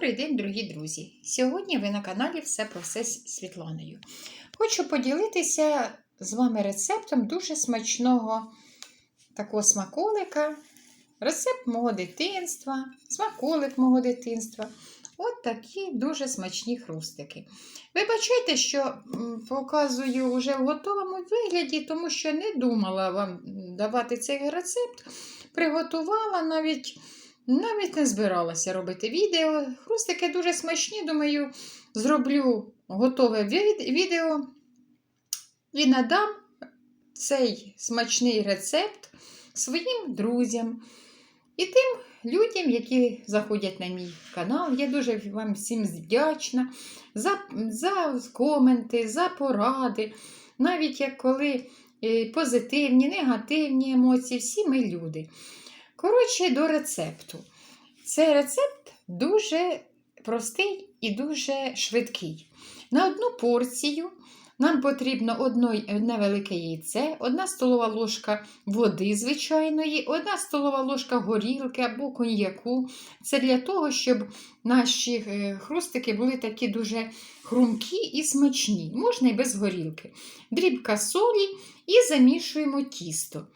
Добрий день, дорогі друзі! Сьогодні ви на каналі Все про все з Світланою. Хочу поділитися з вами рецептом дуже смачного такого смаколика. Рецепт мого дитинства, смаколик мого дитинства. От такі дуже смачні хрустики. Вибачайте, що показую вже в готовому вигляді, тому що не думала вам давати цей рецепт. Приготувала навіть. Навіть не збиралася робити відео. Хрустики дуже смачні, думаю, зроблю готове відео і надам цей смачний рецепт своїм друзям і тим людям, які заходять на мій канал. Я дуже вам всім вдячна за, за коменти, за поради. Навіть як коли е, позитивні, негативні емоції, всі ми люди. Коротше, до рецепту. Цей рецепт дуже простий і дуже швидкий. На одну порцію нам потрібно одне велике яйце, одна столова ложка води звичайної, одна столова ложка горілки або коньяку. Це для того, щоб наші е, хрустики були такі дуже хрумкі і смачні. Можна і без горілки. Дрібка солі і замішуємо тісто.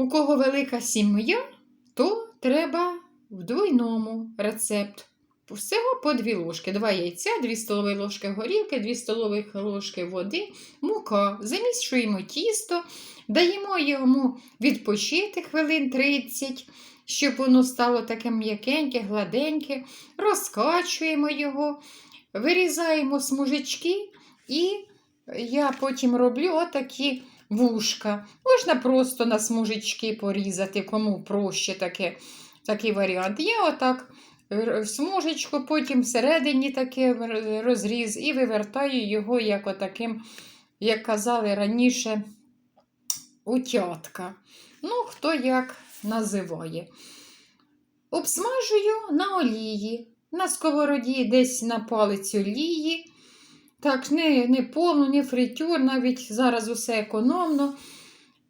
У кого велика сім'я, то треба в двойному рецепт. Всього по 2 ложки. 2 яйця, 2 столові ложки горілки, 2 столові ложки води, мука. Замішуємо тісто, даємо йому відпочити хвилин 30, щоб воно стало таке м'якеньке, гладеньке. Розкачуємо його, вирізаємо смужечки і я потім роблю отакі вушка. Можна просто на смужечки порізати, кому проще таке, такий варіант. Я отак в смужечку, потім всередині таке розріз і вивертаю його як отаким, як казали раніше, утятка. Ну, хто як називає. Обсмажую на олії, на сковороді десь на палець олії. Так, не, не повну, не фритюр, навіть зараз усе економно.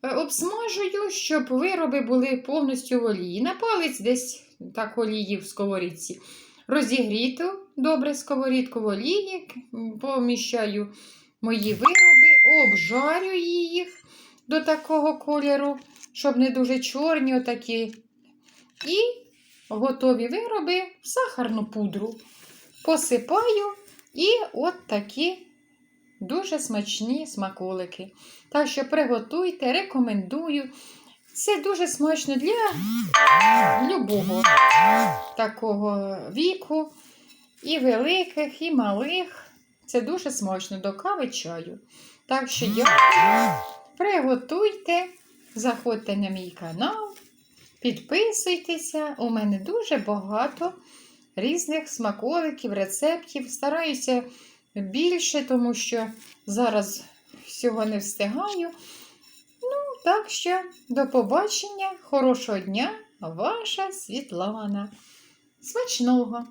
Е, Обсмажую, щоб вироби були повністю в олії. На палець десь так олії в сковорідці. Розігріту добре сковорідку в олії, поміщаю мої вироби, обжарю їх до такого кольору, щоб не дуже чорні отакі. І готові вироби в сахарну пудру. Посипаю і от такі дуже смачні смаколики. Так що приготуйте, рекомендую. Це дуже смачно для любого такого віку, і великих, і малих. Це дуже смачно до кави чаю. Так що дякую. Приготуйте, заходьте на мій канал, підписуйтеся. У мене дуже багато різних смаколиків, рецептів. Стараюся більше, тому що зараз всього не встигаю. Ну, так що, до побачення, хорошого дня, ваша Світлана. Смачного!